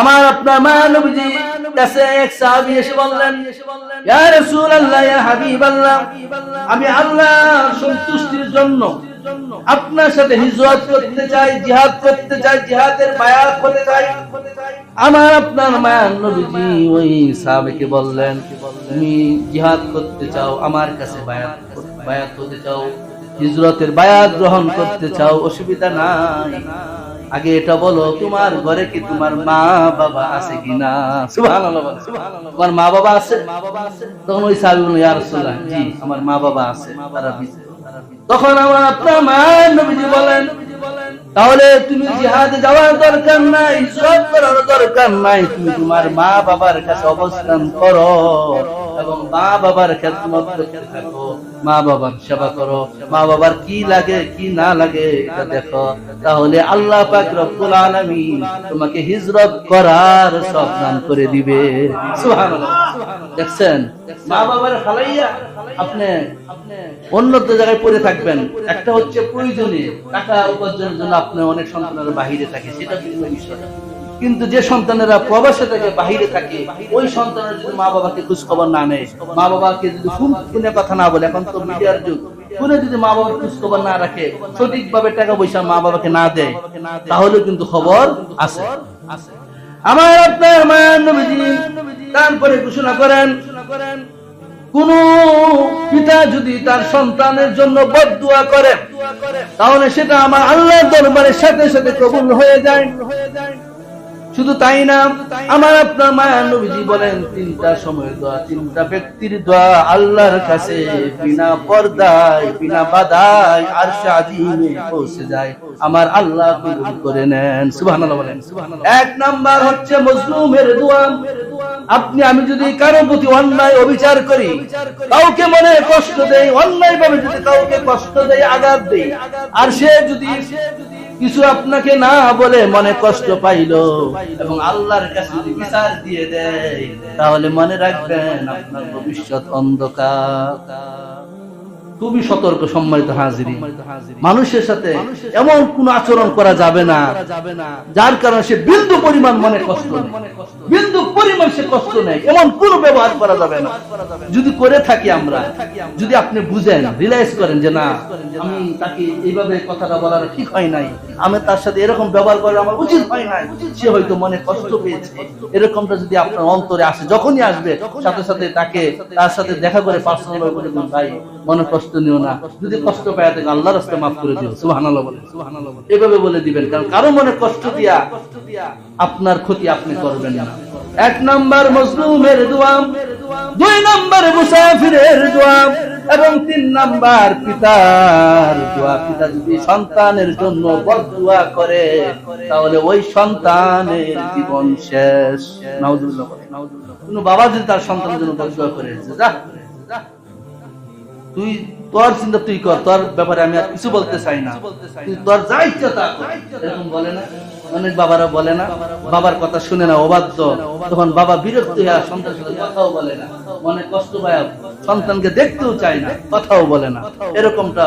আমার আপনার মা কাছে এক সাহাবী এসে বললেন, ইয়া রাসূলুল্লাহ, ইয়া হাবিবাল্লাহ, আমি আল্লাহর সন্তুষ্টির জন্য আপনার সাথে হিজরত করতে চাই, জিহাদ করতে চাই, জিহাদের বায়াত হতে চাই। আমার আপনার মায়ার ওই সাহাবেকে বললেন, তুমি জিহাদ করতে চাও, আমার কাছে বায়াত বায়াত হতে চাও, হিজরতের বায়াত গ্রহণ করতে চাও, অসুবিধা নাই। আগে এটা বলো, তোমার ঘরে কি তোমার মা বাবা আছে কিনা। তোমার মা বাবা আছে? মা তখন ওই সাহাবী জি, আমার মা বাবা আছে তখন আমার আপনার মায়ের নবীজি বলেন, তাহলে তুমি জিহাদে যাওয়ার দরকার নাই হিজরত করার দরকার নাই, তুমি তোমার মা বাবার কাছে অবস্থান করো। এবং মা বাবার খেদমত করতে থাকো। মা বাবার সেবা করো। মা বাবার কি লাগে, কি না লাগে, এটা দেখো। তাহলে আল্লাহ পাক রব্বুল আলামিন তোমাকে হিজরত করার সব দান করে দিবে। দেখছেন? মা বাবার ফালাইয়া আপনি অন্যত্র জায়গায় পড়ে থাকবেন। একটা হচ্ছে প্রয়োজনে টাকা উপার্জনের জন্য আপনি অনেক সন্তানের বাহিরে থাকে, সেটা বিষয় কিন্তু যে সন্তানেরা প্রবাসে থাকে, বাহিরে থাকে, ওই সন্তানের যদি মা বাবাকে খোঁজ খবর না নেয়, মা বাবাকে যদি ফোন কথা না বলে, এখন তো মিডিয়ার যুগ ফোনে যদি মা বাবার খোঁজ খবর না রাখে, সঠিকভাবে টাকা পয়সা মা বাবাকে না দেয় তাহলে কিন্তু খবর আছে। আমার আপনার মায়ের নবীজি, তারপরে ঘোষণা করেন, কোন পিতা যদি তার সন্তানের জন্য বদুয়া করে তাহলে সেটা আমার আল্লাহর দরবারের সাথে সাথে কবুল হয়ে যায়। শুধু তাই না, আমার আপনার মায়া নবীজি বলেন, তিনটা সময়ের দোয়া, তিনটা ব্যক্তির দোয়া আল্লাহর কাছে বিনা পর্দায়, বিনা বাধায় আর আজিমে পৌঁছে যায়। আমার আল্লাহ কবুল করে নেন, সুবহানাল্লাহ বলেন। এক নাম্বার হচ্ছে মজলুমের দোয়া। আপনি, আমি যদি কারও প্রতি অন্যায় অবিচার করি, কাউকে মনে কষ্ট দেই অন্যায় ভাবে যদি কাউকে কষ্ট দেই, আঘাত দেই, আর সে যদি কিছু আপনাকে না বলে মনে কষ্ট পাইল। এবং আল্লাহর কাছে বিচার দিয়ে দেয়, তাহলে মনে রাখবেন আপনার ভবিষ্যৎ অন্ধকার। খুবই সতর্ক সম্মানিত হাজিরি মানুষের সাথে এমন কোন আচরণ করা যাবে না। যার কারণে সে বিন্দু পরিমাণ মনে কষ্ট বিন্দু পরিমাণ সে কষ্ট নেই এমন কোন ব্যবহার করা যাবে না। যদি করে থাকি আমরা যদি আপনি বুঝেন রিলাইজ করেন যে না আমি তাকে এইভাবে কথাটা বলার ঠিক হয় নাই। আমি তার সাথে এরকম ব্যবহার করা আমার উচিত হয় নাই। সে হয়তো মনে কষ্ট পেয়েছে। এরকমটা যদি আপনার অন্তরে আসে যখনই আসবে সাথে সাথে তাকে তার সাথে দেখা করে পার্সোনাল করে দিন ভাই মনে কষ্ট নিও না। যদি কষ্ট পায় থাকে আল্লাহ রাস্তায় মাফ করে দিও। সুবহানাল্লাহ বলে। এভাবে বলে দিবেন কারণ কারও মনে কষ্ট দিয়া আপনার ক্ষতি আপনি করবেন না। এক নাম্বার মজলুমের দোয়া দুই নাম্বার মুসাফিরের দোয়া এবং তিন নাম্বার পিতার দোয়া। পিতা যদি সন্তানের জন্য বদদোয়া করে তাহলে ওই সন্তানের জীবন শেষ। নাউজুবিল্লাহ বলে। কোনো বাবা যদি তার সন্তানের জন্য বদদোয়া করে যা, তুই তোর চিন্তা তুই কর, তোর ব্যাপারে আমি আর কিছু বলতে চাই না। তুই তোর যা ইচ্ছা তা এরকম বলে না, অনেক বাবারা বলে না, বাবার কথা শুনে না, অবাধ্য। তখন বাবা বিরক্ত হয়ে সন্তানের সাথে কথাও বলে না। অনেক কষ্ট পায়, সন্তানকে দেখতেও চায় না, কথাও বলে না। এরকমটা